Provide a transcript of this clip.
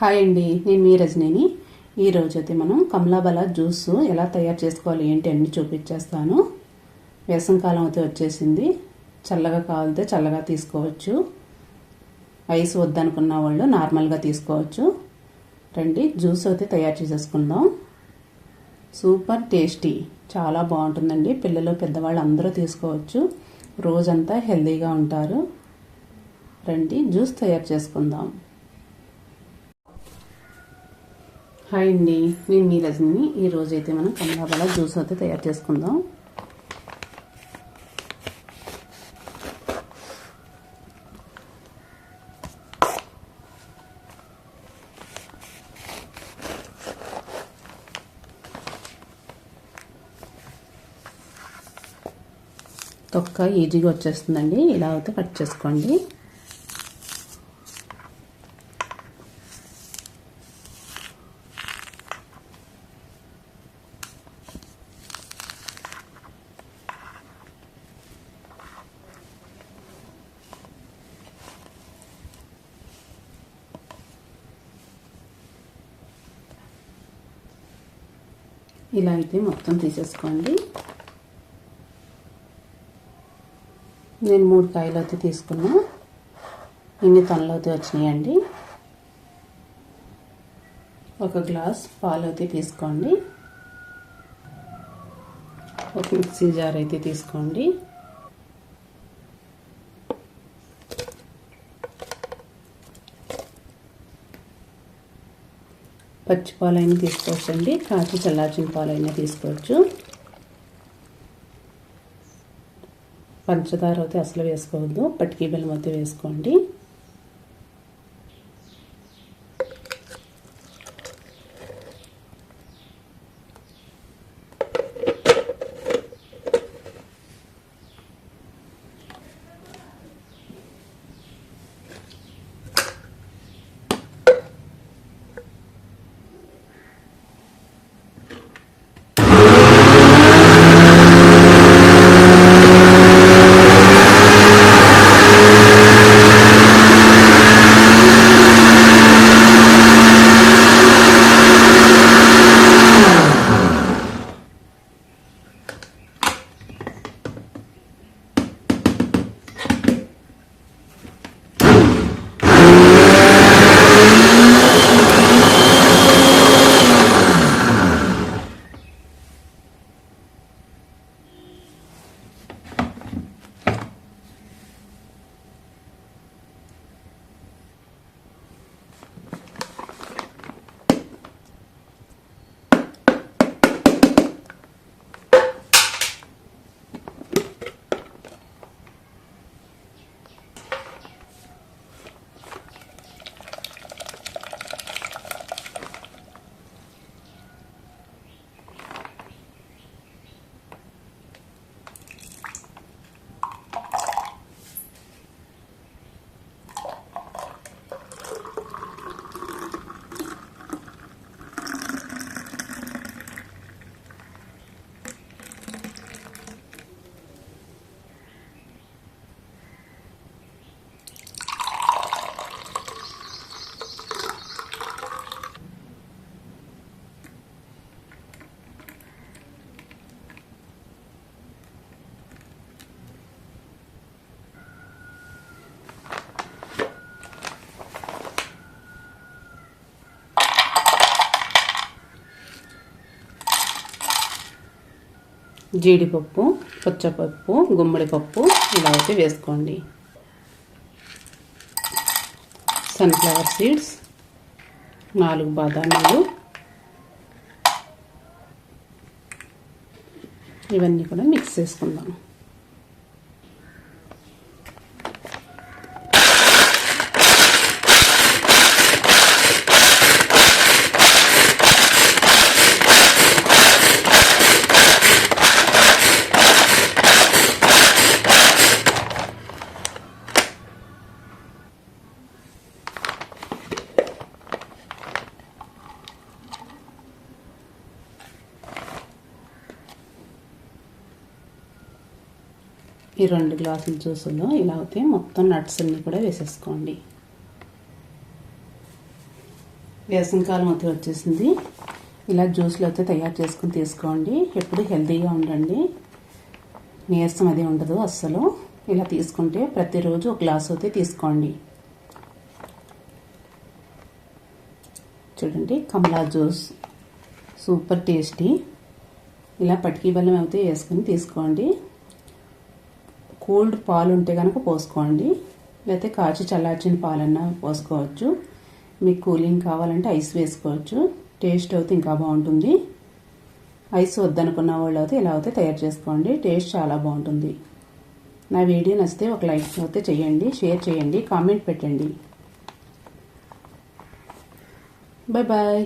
Hi అండి నేను మీ రజనీని. ఈరోజు అయితే మనం కమలాబల జ్యూస్ ఎలా తయారు చేసుకోవాలి ఏంటి అన్ని చూపించేస్తాను. వేసంకాలం అయితే వచ్చేసింది. చల్లగా కావాలితే చల్లగా తీసుకోవచ్చు. ఐస్ వద్దనుకున్న వాళ్ళు నార్మల్గా తీసుకోవచ్చు. రండి జ్యూస్ అయితే తయారు చేసేసుకుందాం. సూపర్ టేస్టీ చాలా బాగుంటుందండి. పిల్లలు పెద్దవాళ్ళు అందరూ తీసుకోవచ్చు. రోజంతా హెల్తీగా ఉంటారు. రండి జ్యూస్ తయారు చేసుకుందాం. హాయ్ అండి నేను మీ రజని. ఈ అయితే మనం కమలాబాల జ్యూస్ అయితే తయారు చేసుకుందాం. తొక్క ఈజీగా వచ్చేస్తుందండి. ఇలా అయితే కట్ చేసుకోండి. ఇలా అయితే మొత్తం తీసేసుకోండి. నేను మూడు కాయలు అయితే తీసుకున్నా. ఇన్ని తనలు అయితే వచ్చినాయండి. ఒక గ్లాస్ పాలు అయితే తీసుకోండి. ఒక మిక్సీ జార్ అయితే తీసుకోండి. పచ్చి పాలైనా తీసుకోవచ్చండి కాచి చల్లార్చిన పాలైనా తీసుకోవచ్చు. పంచదార అయితే అసలు వేసుకోవద్దు పట్టికీ బెల్లం అయితే వేసుకోండి. జీడిపప్పు పచ్చపప్పు గుమ్మడిపప్పు ఇలా అయితే వేసుకోండి. సన్ఫ్లవర్ సీడ్స్ నాలుగు బాదాములు. ఇవన్నీ కూడా మిక్స్ చేసుకుందాం. ఈ రెండు గ్లాసుల జ్యూసుల్లో ఇలా అయితే మొత్తం నట్స్ అన్ని కూడా వేసేసుకోండి. వేసంకాలం అయితే వచ్చేసింది. ఇలా జ్యూస్లు అయితే తయారు చేసుకుని తీసుకోండి. ఎప్పుడు హెల్తీగా ఉండండి. నీరసం అది ఉండదు అస్సలు. ఇలా తీసుకుంటే ప్రతిరోజు ఒక గ్లాస్ అయితే తీసుకోండి. చూడండి కమలా జ్యూస్. Super tasty. ఇలా పటికీ బెల్లం అయితే వేసుకుని తీసుకోండి. కూల్డ్ పాలు ఉంటే కనుక పోసుకోండి. లేకపోతే కాచి చల్లార్చిన పాలన్నా పోసుకోవచ్చు. మీకు కూలింగ్ కావాలంటే ఐస్ వేసుకోవచ్చు. టేస్ట్ అయితే ఇంకా బాగుంటుంది. ఐస్ వద్దనుకున్న వాళ్ళు అయితే ఇలా అయితే తయారు చేసుకోండి. టేస్ట్ చాలా బాగుంటుంది. నా వీడియో నచ్చితే ఒక లైక్ అయితే చేయండి. షేర్ చేయండి. కామెంట్ పెట్టండి. Bye bye